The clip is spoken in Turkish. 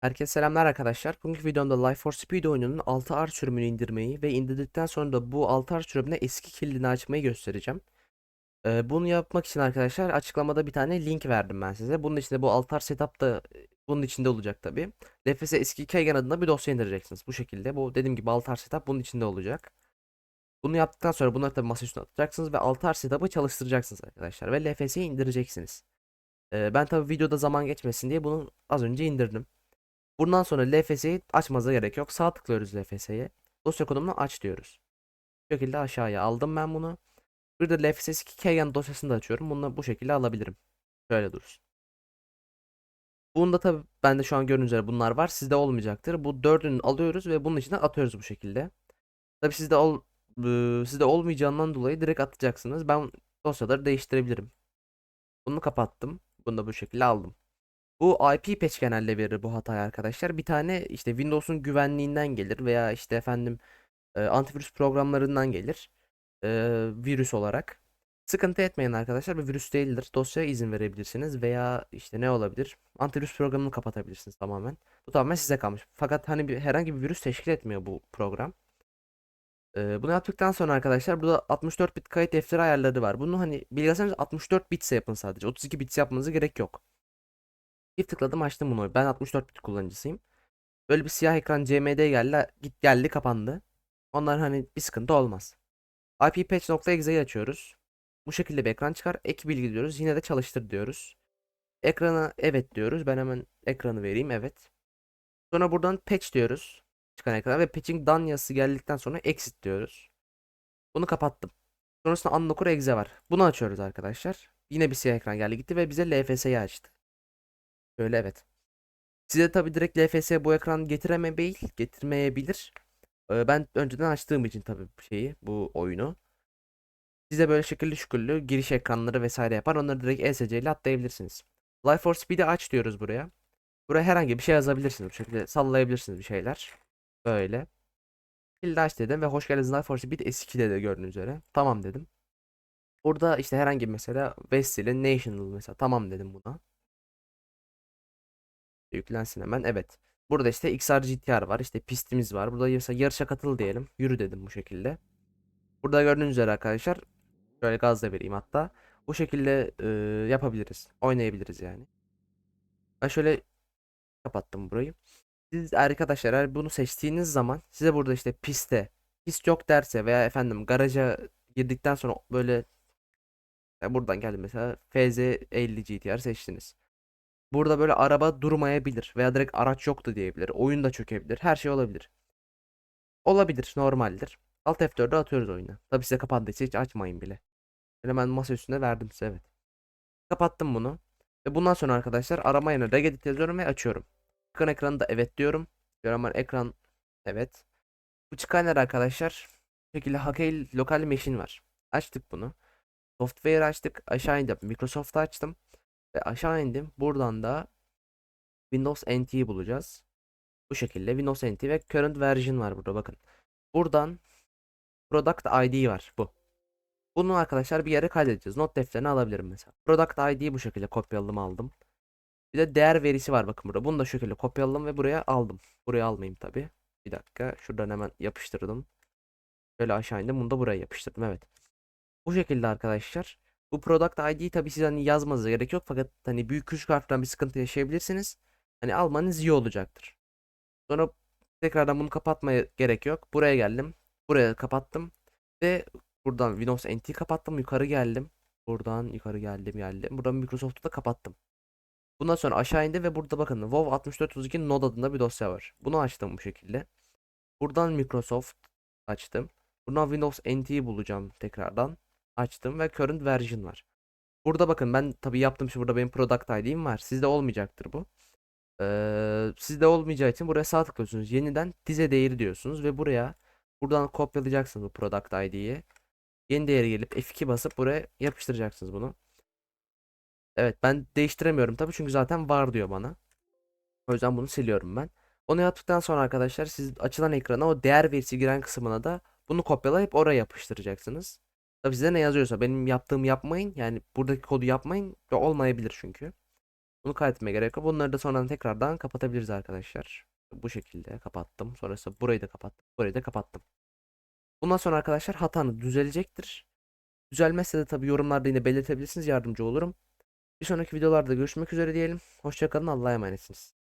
Herkese selamlar arkadaşlar. Bugünkü videomda Life for Speed oyununun 6R sürümünü indirmeyi ve indirdikten sonra da bu 6R sürümüne eski kilidini açmayı göstereceğim. Ee, bunu yapmak için arkadaşlar açıklamada bir tane link verdim ben size. Bunun içinde bu 6R setup da bunun içinde olacak tabi. LFS eski Keygen adında bir dosya indireceksiniz bu şekilde. Bu dediğim gibi 6R setup bunun içinde olacak. Bunu yaptıktan sonra bunları tabi masa üstüne atacaksınız ve 6R setup'ı çalıştıracaksınız arkadaşlar. Ve LFS'yi indireceksiniz. Ee, ben tabi videoda zaman geçmesin diye bunu az önce indirdim. Bundan sonra LFS'yi açmanıza gerek yok. Sağ tıklıyoruz LFS'ye. Dosya konumunu aç diyoruz. Bu şekilde aşağıya aldım ben bunu. Bir de LFS 2 Keygen dosyasını da açıyorum. Bunu bu şekilde alabilirim. Şöyle dursun. Bunda tabi bende şu an gördüğünüz bunlar var. Sizde olmayacaktır. Bu dördünü alıyoruz ve bunun içine atıyoruz bu şekilde. Tabi sizde ol ıı, sizde olmayacağından dolayı direkt atacaksınız. Ben dosyaları değiştirebilirim. Bunu kapattım. Bunu da bu şekilde aldım. Bu IP patch genelde verir bu hatayı arkadaşlar. Bir tane işte Windows'un güvenliğinden gelir veya işte efendim e, antivirüs programlarından gelir. e, virüs olarak. Sıkıntı etmeyin arkadaşlar. Bu virüs değildir. Dosyaya izin verebilirsiniz veya işte ne olabilir? Antivirüs programını kapatabilirsiniz tamamen. Bu tamamen size kalmış. Fakat hani bir, herhangi bir virüs teşkil etmiyor bu program. E, bunu yaptıktan sonra arkadaşlar burada 64 bit kayıt defteri ayarları var. Bunu hani bilgisayarınız 64 bitse yapın sadece. 32 bit yapmanıza gerek yok. Bir tıkladım açtım bunu. Ben 64 bit kullanıcısıyım. Böyle bir siyah ekran CMD geldi. Git geldi kapandı. Onlar hani bir sıkıntı olmaz. IPPatch.exe'yi açıyoruz. Bu şekilde bir ekran çıkar. Ek bilgi diyoruz. Yine de çalıştır diyoruz. Ekrana evet diyoruz. Ben hemen ekranı vereyim. Evet. Sonra buradan patch diyoruz. Çıkan ekrana ve patching done yazısı geldikten sonra exit diyoruz. Bunu kapattım. Sonrasında unlocker exe var. Bunu açıyoruz arkadaşlar. Yine bir siyah ekran geldi gitti ve bize LFS'yi açtı. Öyle evet. Size tabi direkt LFS bu ekran getiremeyebil, getirmeyebilir. Ee, ben önceden açtığım için tabi şeyi bu oyunu. Size böyle şekilli şükürlü giriş ekranları vesaire yapar. Onları direkt ESC ile atlayabilirsiniz. Life for Speed'i aç diyoruz buraya. Buraya herhangi bir şey yazabilirsiniz. Bu şekilde sallayabilirsiniz bir şeyler. Böyle. Kilidi aç dedim ve hoş geldiniz Life for Speed S2'de de gördüğünüz üzere. Tamam dedim. Burada işte herhangi bir mesela Vestel'in National mesela tamam dedim buna. Yüklensin hemen. Evet. Burada işte XR GTR var. İşte pistimiz var. Burada mesela yarışa katıl diyelim. Yürü dedim bu şekilde. Burada gördüğünüz üzere arkadaşlar. Şöyle gaz da vereyim hatta. Bu şekilde e, yapabiliriz. Oynayabiliriz yani. Ben şöyle kapattım burayı. Siz arkadaşlar eğer bunu seçtiğiniz zaman size burada işte piste pist yok derse veya efendim garaja girdikten sonra böyle buradan geldi mesela FZ50 GTR seçtiniz. Burada böyle araba durmayabilir veya direkt araç yoktu diyebilir. Oyun da çökebilir. Her şey olabilir. Olabilir, normaldir. Alt F4'e atıyoruz oyunu. Tabi size kapandıysa hiç açmayın bile. Ben hemen masa üstünde verdim size evet. Kapattım bunu. Ve bundan sonra arkadaşlar arama yerine regedit yazıyorum ve açıyorum. Çıkan ekranı da evet diyorum. Diyorum ben ekran evet. Bu çıkan yer arkadaşlar. Şekilde Hakail lokal machine var. Açtık bunu. Software açtık. Aşağı indim. Microsoft'u açtım. Ve aşağı indim. Buradan da Windows NT'yi bulacağız. Bu şekilde Windows NT ve current version var burada bakın. Buradan product ID var bu. Bunu arkadaşlar bir yere kaydedeceğiz. Not defterine alabilirim mesela. Product ID'yi bu şekilde kopyaladım aldım. Bir de değer verisi var bakın burada. Bunu da şekilde kopyaladım ve buraya aldım. Buraya almayayım tabi. Bir dakika. Şuradan hemen yapıştırdım. Böyle aşağı indim. Bunu da buraya yapıştırdım. Evet. Bu şekilde arkadaşlar. Bu product ID'yi tabii siz hani yazmanıza gerek yok fakat hani büyük küçük harften bir sıkıntı yaşayabilirsiniz. Hani almanız iyi olacaktır. Sonra tekrardan bunu kapatmaya gerek yok. Buraya geldim. Buraya kapattım. Ve buradan Windows NT kapattım. Yukarı geldim. Buradan yukarı geldim geldim. Buradan Microsoft'u da kapattım. Bundan sonra aşağı indim ve burada bakın WoW 6432 Node adında bir dosya var. Bunu açtım bu şekilde. Buradan Microsoft açtım. Buradan Windows NT'yi bulacağım tekrardan açtım ve current version var. Burada bakın ben tabii yaptım şu burada benim product ID'm var. Sizde olmayacaktır bu. Ee, sizde olmayacağı için buraya sağ tıklıyorsunuz. Yeniden dize değeri diyorsunuz ve buraya buradan kopyalayacaksınız bu product ID'yi. Yeni değeri gelip F2 basıp buraya yapıştıracaksınız bunu. Evet ben değiştiremiyorum tabii çünkü zaten var diyor bana. O yüzden bunu siliyorum ben. Onu yaptıktan sonra arkadaşlar siz açılan ekrana o değer verisi giren kısmına da bunu kopyalayıp oraya yapıştıracaksınız. Tabi size ne yazıyorsa benim yaptığımı yapmayın. Yani buradaki kodu yapmayın olmayabilir çünkü. Bunu kaydetmeye gerek yok. Bunları da sonradan tekrardan kapatabiliriz arkadaşlar. Bu şekilde kapattım. Sonrasında burayı da kapattım. Burayı da kapattım. Bundan sonra arkadaşlar hatanız düzelecektir. Düzelmezse de tabii yorumlarda yine belirtebilirsiniz. Yardımcı olurum. Bir sonraki videolarda görüşmek üzere diyelim. Hoşçakalın. Allah'a emanetsiniz.